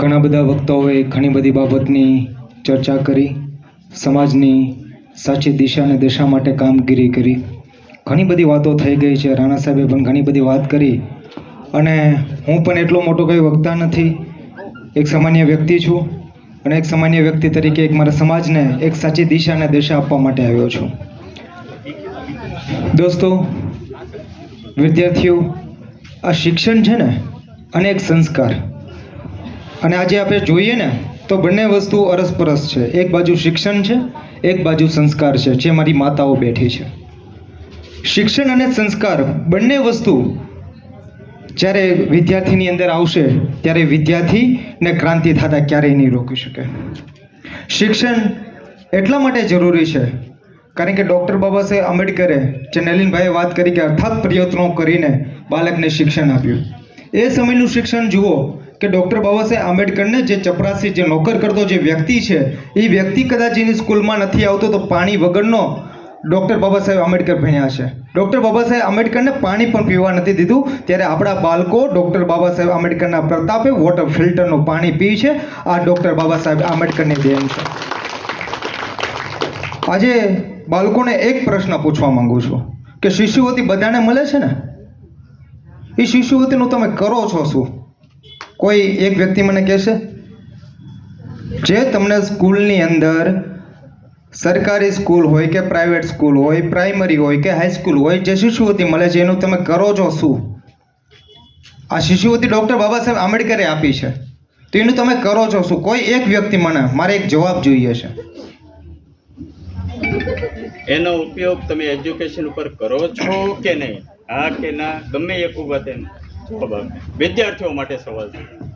ઘણા બધા વક્તાઓએ ઘણી બધી બાબતની ચર્ચા કરી, સમાજની સાચી દિશા અને દિશા માટે કામગીરી કરી. ઘણી બધી વાતો થઈ ગઈ છે, રાણા સાહેબે પણ ઘણી બધી વાત કરી. અને હું પણ એટલો મોટો કોઈ વક્તા નથી. એક સામાન્ય વ્યક્તિ છું અને એક સામાન્ય વ્યક્તિ તરીકે એક મારા સમાજને એક સાચી દિશા અને દિશા આપવા માટે આવ્યો છું. દોસ્તો, વિદ્યાર્થીઓ, આ શિક્ષણ છે ને, અને એક સંસ્કાર. અને આજે આપણે જોઈએ ને, તો બંને વસ્તુ અરસપરસ છે. એક બાજુ શિક્ષણ છે, એક બાજુ સંસ્કાર છે, જે મારી માતાઓ બેઠી છે. શિક્ષણ અને સંસ્કાર બંને વસ્તુ જ્યારે વિદ્યાર્થીની અંદર આવશે, ત્યારે વિદ્યાર્થીને ક્રાંતિ થતા ક્યારેય નહીં રોકી શકે. શિક્ષણ એટલા માટે જરૂરી છે, કારણ કે ડૉક્ટર બાબા સાહેબ આંબેડકરે જે નલિનભાઈએ વાત કરી કે અર્થાત પ્રયત્નો કરીને બાળકને શિક્ષણ આપ્યું. એ સમયનું શિક્ષણ જુઓ કે ડૉક્ટર બાબા સાહેબ આંબેડકરને જે ચપરાસી, જે નોકર કરતો જે વ્યક્તિ છે, એ વ્યક્તિ કદાચ એની સ્કૂલમાં નથી આવતો તો પાણી વગરનો ડૉક્ટર બાબા સાહેબ આંબેડકર ભણ્યા છે ડૉક્ટર બાબા સાહેબ આંબેડકરને પાણી પણ પીવા નથી દીધું. ત્યારે આપણા બાળકો ડૉક્ટર બાબા સાહેબ આંબેડકરના પ્રતાપે વોટર ફિલ્ટરનું પાણી પી છે. આ ડૉક્ટર બાબા સાહેબ આંબેડકરની દેન છે. આજે બાળકોને એક પ્રશ્ન પૂછવા માંગુ છું કે શિષ્યવૃત્તિ બધાને મળે છે ને? એ શિષ્યવૃત્તિનું તમે કરો છો શું? કોઈ એક વ્યક્તિ મને કહેશે, જે તમને સ્કૂલની અંદર સરકારી સ્કૂલ હોય કે પ્રાઇવેટ સ્કૂલ હોય, પ્રાઇમરી હોય કે હાઈસ્કૂલ હોય, જે શિષ્યવૃત્તિ મળે છે, એનું તમે કરો છો શું? આ શિષ્યવૃત્તિ ડૉક્ટર બાબા સાહેબ આંબેડકરે આપી છે. તો એનું તમે કરો છો શું? કોઈ એક વ્યક્તિ મને, મારે એક જવાબ જોઈએ છે. એનો ઉપયોગ તમે એજ્યુકેશન ઉપર કરો છો કે નહીં? હા કે ના? ગમે એક ઊભા આપે વિદ્યાર્થીઓ માટે સવાલ છે.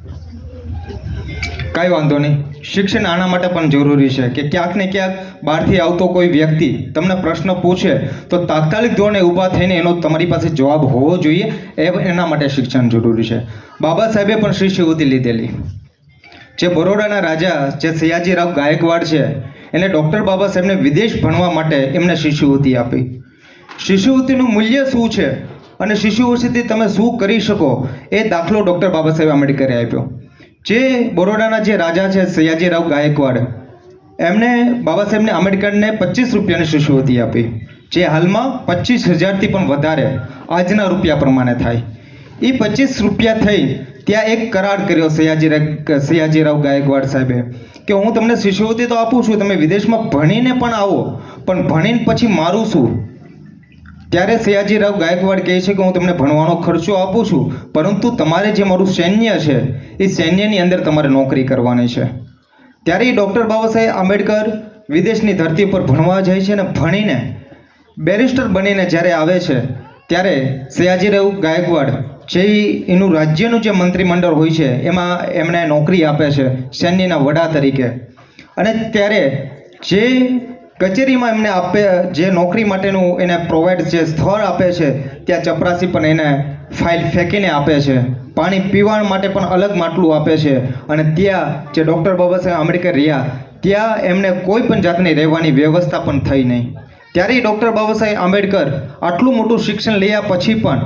કાંઈ વાંધો નહીં. શિક્ષણ આના માટે પણ જરૂરી છે કે ક્યાંક ને ક્યાંક બહારથી આવતો કોઈ વ્યક્તિ તમને પ્રશ્ન પૂછે તો તાત્કાલિક ધોરણે ઊભા થઈને એનો તમારી પાસે જવાબ હોવો જોઈએ. એ એના માટે શિક્ષણ જરૂરી છે. બાબા સાહેબે પણ શિષ્યવૃત્તિ લીધેલી. જે બરોડાના રાજા, જે સયાજીરાવ ગાયકવાડ છે, એને ડૉક્ટર બાબા સાહેબને વિદેશ ભણવા માટે એમને શિષ્યવૃત્તિ આપી. શિષ્યવૃત્તિનું મૂલ્ય શું છે? અને શિષ્યવૃત્તિથી તમે શું કરી શકો એ દાખલો ડૉક્ટર બાબા સાહેબ આંબેડકરે આપ્યો. જે બરોડાના જે રાજા છે સયાજીરાવ ગાયકવાડ, એમને બાબા સાહેબને આંબેડકરને પચીસ રૂપિયાની શિષ્યવૃત્તિ આપી, જે હાલમાં પચીસ હજારથી પણ વધારે આજના રૂપિયા પ્રમાણે થાય. એ પચીસ રૂપિયા થઈ ત્યાં એક કરાર કર્યો સયાજીરાવ સયાજીરાવ ગાયકવાડ સાહેબે, કે હું તમને શિષ્યવૃત્તિ તો આપું છું, તમે વિદેશમાં ભણીને પણ આવો, પણ ભણીને પછી મારું શું? ત્યારે સયાજીરાવ ગાયકવાડ કહે છે કે હું તમને ભણવાનો ખર્ચો આપું છું, પરંતુ તમારે જે મારું સૈન્ય છે, એ સૈન્યની અંદર તમારે નોકરી કરવાની છે. ત્યારે ડૉક્ટર બાબા સાહેબ આંબેડકર વિદેશની ધરતી પર ભણવા જાય છે અને ભણીને બેરિસ્ટર બનીને જ્યારે આવે છે, ત્યારે સયાજીરાવ ગાયકવાડ જે એનું રાજ્યનું જે મંત્રીમંડળ હોય છે, એમાં એમણે નોકરી આપે છે, સૈન્યના વડા તરીકે. અને ત્યારે જે કચેરીમાં એમને આપે, જે નોકરી માટેનું એને પ્રોવાઈડ જે સ્થળ આપે છે, ત્યાં ચપરાસી પણ એને ફાઇલ ફેંકીને આપે છે. પાણી પીવા માટે પણ અલગ માટલું આપે છે. અને ત્યાં જે ડૉક્ટર બાબા સાહેબ આંબેડકર રહ્યા, ત્યાં એમને કોઈ પણ જાતની રહેવાની વ્યવસ્થા પણ થઈ નહીં. ત્યારે ડૉક્ટર બાબા સાહેબ આંબેડકર આટલું મોટું શિક્ષણ લયા પછી પણ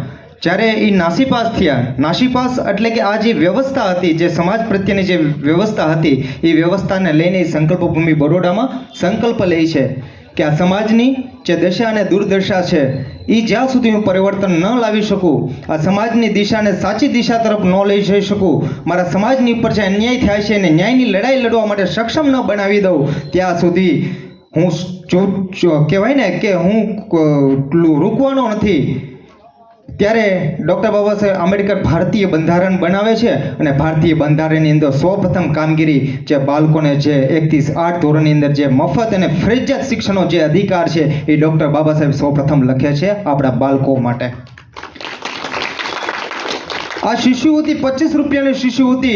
જ્યારે એ નાસીપાસ થયા, નાસીપાસ એટલે કે આ જે વ્યવસ્થા હતી, જે સમાજ પ્રત્યેની જે વ્યવસ્થા હતી, એ વ્યવસ્થાને લઈને એ સંકલ્પ બરોડામાં સંકલ્પ લે છે કે આ સમાજની જે દશા અને દુર્દશા છે, એ જ્યાં સુધી હું પરિવર્તન ન લાવી શકું, આ સમાજની દિશાને સાચી દિશા તરફ ન લઈ જઈ શકું, મારા સમાજની ઉપર જે અન્યાય થાય છે અને ન્યાયની લડાઈ લડવા માટે સક્ષમ ન બનાવી દઉં, ત્યાં સુધી હું કહેવાય ને કે હું રૂકવાનો નથી. ત્યારે ડૉક્ટર બાબા સાહેબ આંબેડકર ભારતીય બંધારણ બનાવે છે અને ભારતીય બંધારણની અંદર સૌપ્રથમ કામગીરી જે બાળકોને જે એકથી આઠ ધોરણની અંદર જે મફત અને ફરજિયાત શિક્ષણનો જે અધિકાર છે એ ડૉક્ટર બાબા સાહેબ સૌપ્રથમ લખે છે આપણા બાળકો માટે. આ શિષ્યવૃત્તિ પચીસ રૂપિયાની શિષ્યવૃત્તિ